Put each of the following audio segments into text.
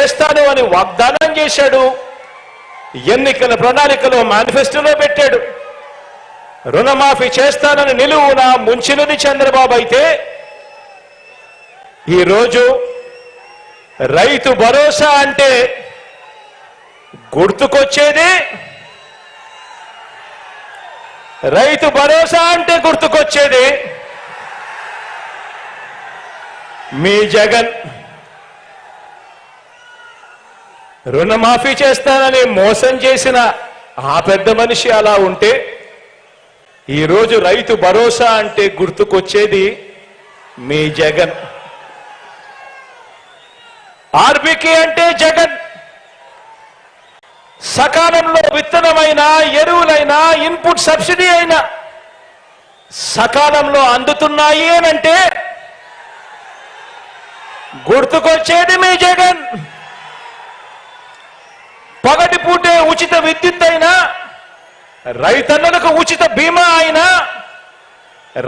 చేస్తాను అని వాగ్దానం చేశాడు. ఎన్నికల ప్రణాళికలో మేనిఫెస్టోలో పెట్టాడు. రుణమాఫీ చేస్తానని నిలువున ముంచినది చంద్రబాబు అయితే ఈరోజు రైతు భరోసా అంటే గుర్తుకొచ్చేది రైతు భరోసా అంటే గుర్తుకొచ్చేది మీ జగన్. రుణమాఫీ చేస్తానని మోసం చేసిన ఆ పెద్ద మనిషి అలా ఉంటే ఈరోజు రైతు భరోసా అంటే గుర్తుకొచ్చేది మీ జగన్. ఆర్బికే అంటే జగన్. సకాలంలో విత్తనమైన ఎరువులైనా ఇన్పుట్ సబ్సిడీ అయినా సకాలంలో అందుతున్నాయి అనంటే గుర్తుకొచ్చేది మీ జగన్. విద్యుత్ అయినా రైతన్నలకు ఉచిత బీమా అయినా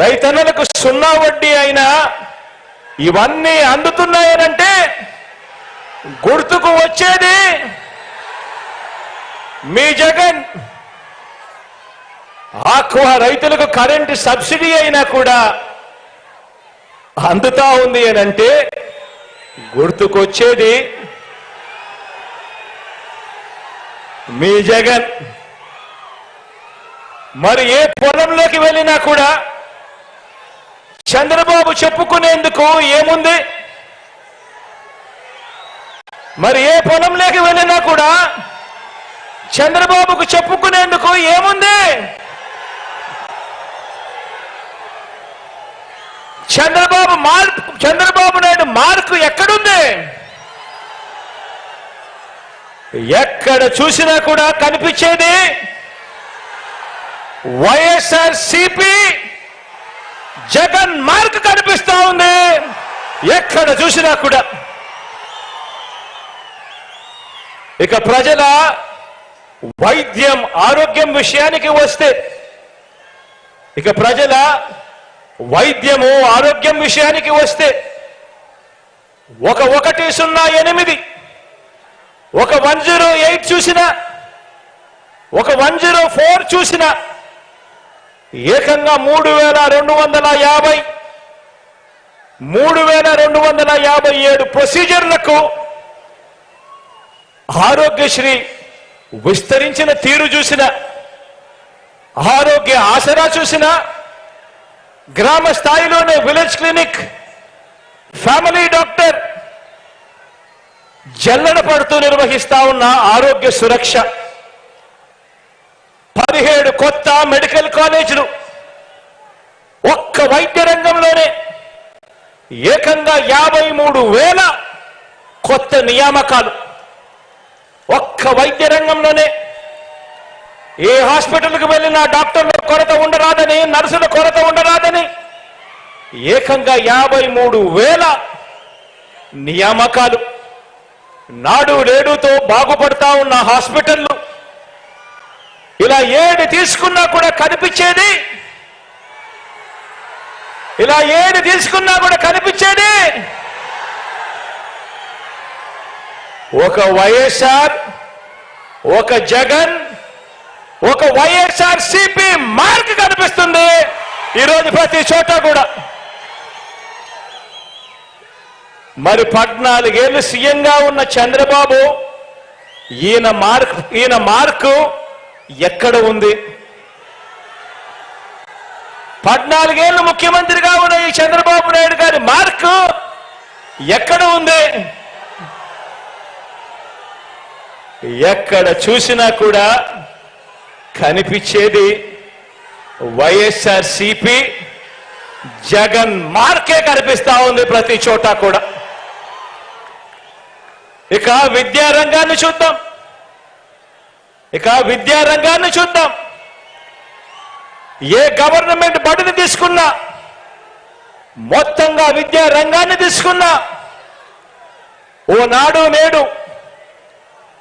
రైతన్నలకు సున్నా వడ్డీ అయినా ఇవన్నీ అందుతున్నాయనంటే గుర్తుకు వచ్చేది మీ జగన్. ఆక్వా రైతులకు కరెంటు సబ్సిడీ అయినా కూడా అందుతా ఉంది అని అంటే గుర్తుకొచ్చేది మీ జగన్. మరి ఏ పొలంలోకి వెళ్ళినా కూడా చంద్రబాబు చెప్పుకునేందుకు ఏముంది? మరి ఏ పొలంలోకి వెళ్ళినా కూడా చంద్రబాబుకు చెప్పుకునేందుకు ఏముంది? చంద్రబాబు మార్పు చంద్రబాబు నాయుడు మార్కు ఎక్కడుంది? ఎక్కడ చూసినా కూడా కనిపించేది వైఎస్ఆర్ సిపి జగన్ మార్క్ కనిపిస్తా ఉంది. ఎక్కడ చూసినా కూడా. ఇక ప్రజల వైద్యం ఆరోగ్యం విషయానికి వస్తే ఇక ప్రజల వైద్యము ఆరోగ్యం విషయానికి వస్తే ఒక ఒకటి సున్నా ఎనిమిది. ఒక వన్ జీరో ఎయిట్ చూసిన ఒక వన్ జీరో ఫోర్ చూసిన ఏకంగా మూడు వేల రెండు వందల యాభై మూడు వేల రెండు వందల యాభై ఏడు ప్రొసీజర్లకు ఆరోగ్యశ్రీ విస్తరించిన తీరు చూసిన ఆరోగ్య ఆసరా చూసిన గ్రామ స్థాయిలోనే విలేజ్ క్లినిక్ ఫ్యామిలీ డాక్టర్ జల్లడ పడుతూ నిర్వహిస్తా ఉన్న ఆరోగ్య సురక్ష. పదిహేడు కొత్త మెడికల్ కాలేజీలు. ఒక్క వైద్య రంగంలోనే ఏకంగా యాభై మూడు వేల కొత్త నియామకాలు. ఒక్క వైద్య రంగంలోనే ఏ హాస్పిటల్కి వెళ్ళినా డాక్టర్ల కొరత ఉండరాదని నర్సుల కొరత ఉండరాదని ఏకంగా యాభై మూడు వేల నియామకాలు. నాడు నేడుతో బాగుపడతా ఉన్న హాస్పిటల్లు ఇలా ఏది తీసుకున్నా కూడా కనిపించేది ఇలా ఏది తీసుకున్నా కూడా కనిపించేది. ఒక వైఎస్ఆర్ ఒక జగన్ ఒక వైఎస్ఆర్ సిపి మార్క్ కనిపిస్తుంది. ఈరోజు ప్రతి చోట కూడా. మరి పద్నాలుగేళ్ళు సీఎంగా ఉన్న చంద్రబాబు ఈయన మార్క్ ఈయన మార్కు ఎక్కడ ఉంది? పద్నాలుగేళ్ళు ముఖ్యమంత్రిగా ఉన్న ఈ చంద్రబాబు నాయుడు గారి మార్కు ఎక్కడ ఉంది? ఎక్కడ చూసినా కూడా కనిపించేది వైఎస్ఆర్ సిపి జగన్ మార్కే కనిపిస్తా ఉంది ప్రతి చోట కూడా. ఇక విద్యారంగాన్ని చూద్దాం. ఇక విద్యారంగాన్ని చూద్దాం. ఏ గవర్నమెంట్ బడిని తీసుకున్నా మొత్తంగా విద్యారంగాన్ని తీసుకున్నా ఓ నాడు నేడు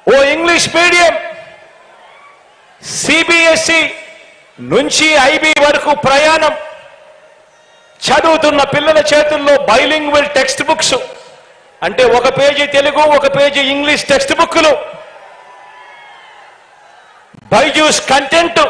ఓ ఇంగ్లీష్ మీడియం సిబిఎస్ఈ నుంచి ఐబీ వరకు ప్రయాణం చదువుతున్న పిల్లల చేతుల్లో బైలింగ్వల్ టెక్స్ట్ బుక్స్ అంటే ఒక పేజీ తెలుగు ఒక పేజీ ఇంగ్లీష్ టెక్స్ట్ బుక్లు బైజూస్ కంటెంట్